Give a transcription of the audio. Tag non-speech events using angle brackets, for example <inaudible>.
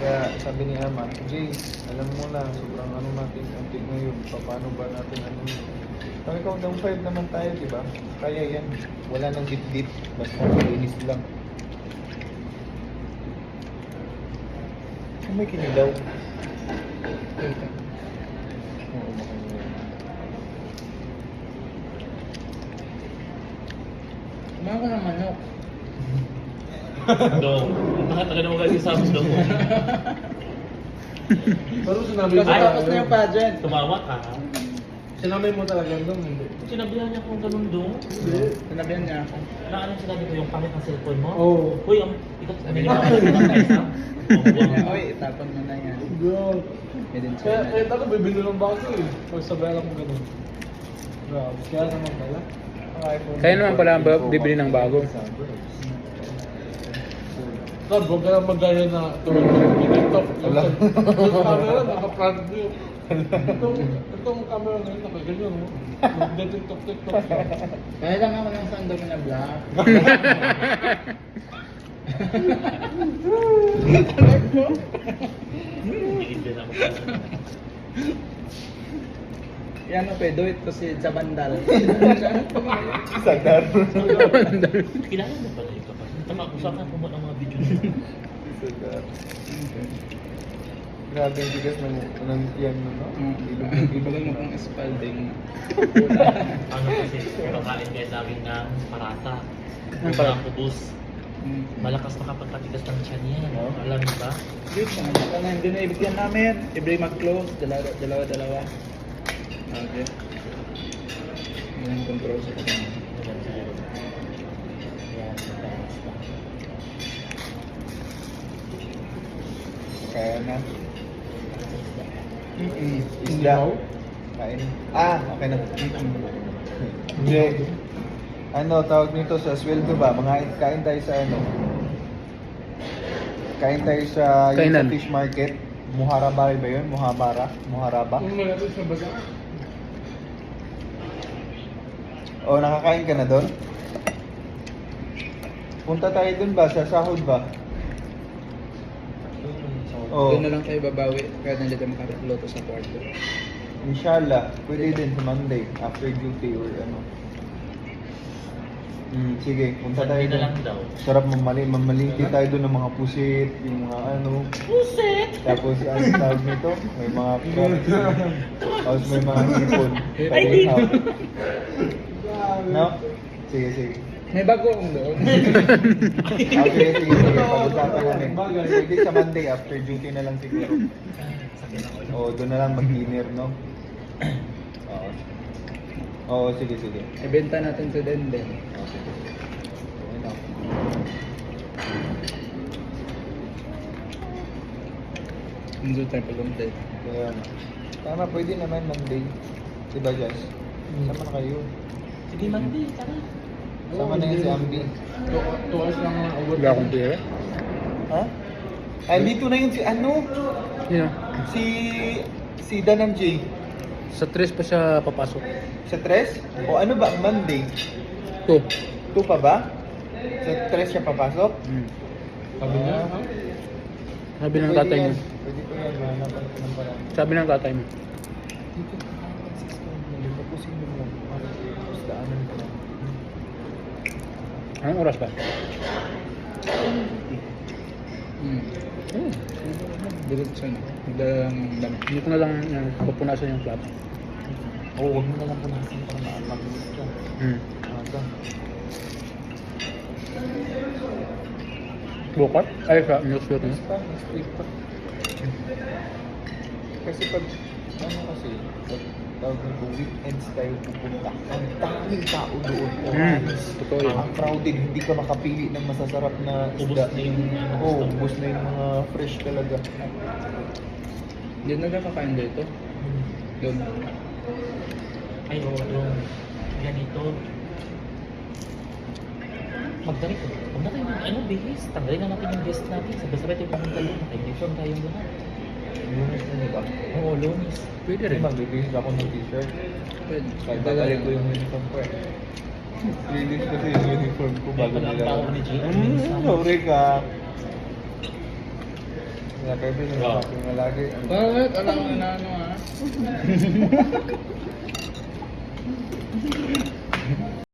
Kaya sabi ni Ama, Jay, alam mo na, sobrang ano natin, anti ngayon, pa- paano ba natin ano yun? Sabi ko, down 5 naman tayo, di ba? Kaya yan. Wala nang dip-dip, basta malinis lang. Kung may kinilaw. Oo, makinilaw. Kumain ko ng manok. Dong. <laughs> Bakit ka naman kasi sa amin, Dong? Pero sinabi mo Kasi tapos na yung pageant. Tumawa ka. Sinabi mo talaga doon, hindi. Sinabihan niya kung ganun, Dong. Hindi. Sinabihan niya ako. Na ano sinabi ko, yung pangit ng cellphone mo? Oo. Uy, ang ikaw sabi niya, Sabi pangit ng isa. Sabi niya, Oy, itapon mo na yan. Din Kaya, kaya ako bibili ng bago eh. Pag sabihan ako ganun. Grabe, kaya naman pala. Kaya naman pala ang ba- 14 Pro bibili ng bago. God, huwag ka lang magaya na. Yung, Wala. yung camera, naka-front view. Itong, itong camera na yun, nakaganyan mo. Nagda-TikTok, TikTok. Kaya lang ako ng sandok na black. Hindi din ako. <laughs> Yan o, do it to si Jabandal. Sagar. Kilala mo pala yung kapatid. Tama, usapan ko mo ng mga video niya. Sagar. Grabe yung bigas ng, ng tiyan mo, no? Ibigay mo kong espalding. Ano kasi, kumakain kayo laging ng parata. Ang Ang parata? kubus. Malakas makapagpatigas ng tiyan yan. Oo. Alam mo ba? Mga ano, hindi na ibigyan namin. Ibigay mag-close, dalawa, dalawa, dalawa. Okay. Yan control sa kanya. Kaya na. Isda. Kain. Ah, okay na. Hindi. Ano, tawag nito sa sweldo ba? Mga kain tayo sa ano? Kain tayo sa, sa Kainan. fish market. Muharaba ba yun? Muhabara? Muharaba? Kung malapit sa baga, O, nakakain ka na doon? Punta tayo doon ba? Sa sahod ba? Oo. Doon na lang tayo babawi. Kaya nandiyan tayo makakluto sa kwarto. Inshallah, pwede din sa Monday, after duty or ano. Hmm, sige, punta tayo doon. Sarap mamali, mamalingki tayo doon ng mga pusit, yung mga ano. Puset! Tapos ano tawag nito? May mga <laughs> crabs. Tapos may mga hipon. Ay, di. No? Sige, sige. May bago akong doon. Ah, <laughs> sige, sige, sige. <laughs> Pag-usapan namin. Pwede sa Monday, after duty na lang siguro. Ako. Oo, doon na lang mag-dinner, no? Oo. Oo, sige, sige. Ibenta natin sa Denden. Oo, sige. Okay na. Hindi tayo paguntay. Kaya, tama, pwede naman Monday. Diba, Jazz? Sama na kayo. Sige, Monday, tara. Sama na yun si Ambi. two, two hours lang na over. Wala akong pera. Ha? Ay, dito na yun si ano? Yun. Si... Si Danan J. Sa tres pa siya papasok. Sa tres? O ano ba, Monday? Two. Two pa ba? Sa tres siya papasok? Hmm. Sabi niya, Ah. ha? Sabi ng Pwede tatay mo. Pwede ko yan, ko ng paraan. Sabi ng tatay mo. Dito Anong oras ba? Hmm. Hmm. Diretso na. Magdalang dami. Hindi ko na lang yan, pupunasan yung plato. Oo, huwag mo na lang punasin para maamagulit ka. Hmm. Aga. Bukat? Ay, sa pa, next week pa. Kasi pag, ano kasi, pag tawag nito, weekends tayo pupunta. Ang daming tao doon. Hmm. Oras. Totoo yun. Ang crowded, hindi ka makapili ng masasarap na Ubus isda. na yung mo. ubus na yung mga fresh talaga. Hindi na kakain dito. Doon. Ay, oo, yung ganito. Magdari ko. Huwag na tayo mag, ano, bihis. Tanggalin na natin yung guest natin. Sabay-sabay tayo pumunta doon. Naka-uniform tayong lahat. Lunes na diba? Oo, lunis. Pwede rin. magbibihis ako ng t-shirt. Kahit babalik ko yung uniform ko eh. Linis kasi yung uniform ko bago nila. Hmm, sorry ka. Kaya Oo. sabi nga lagi. Bakit? Alam mo na ano ah. <laughs>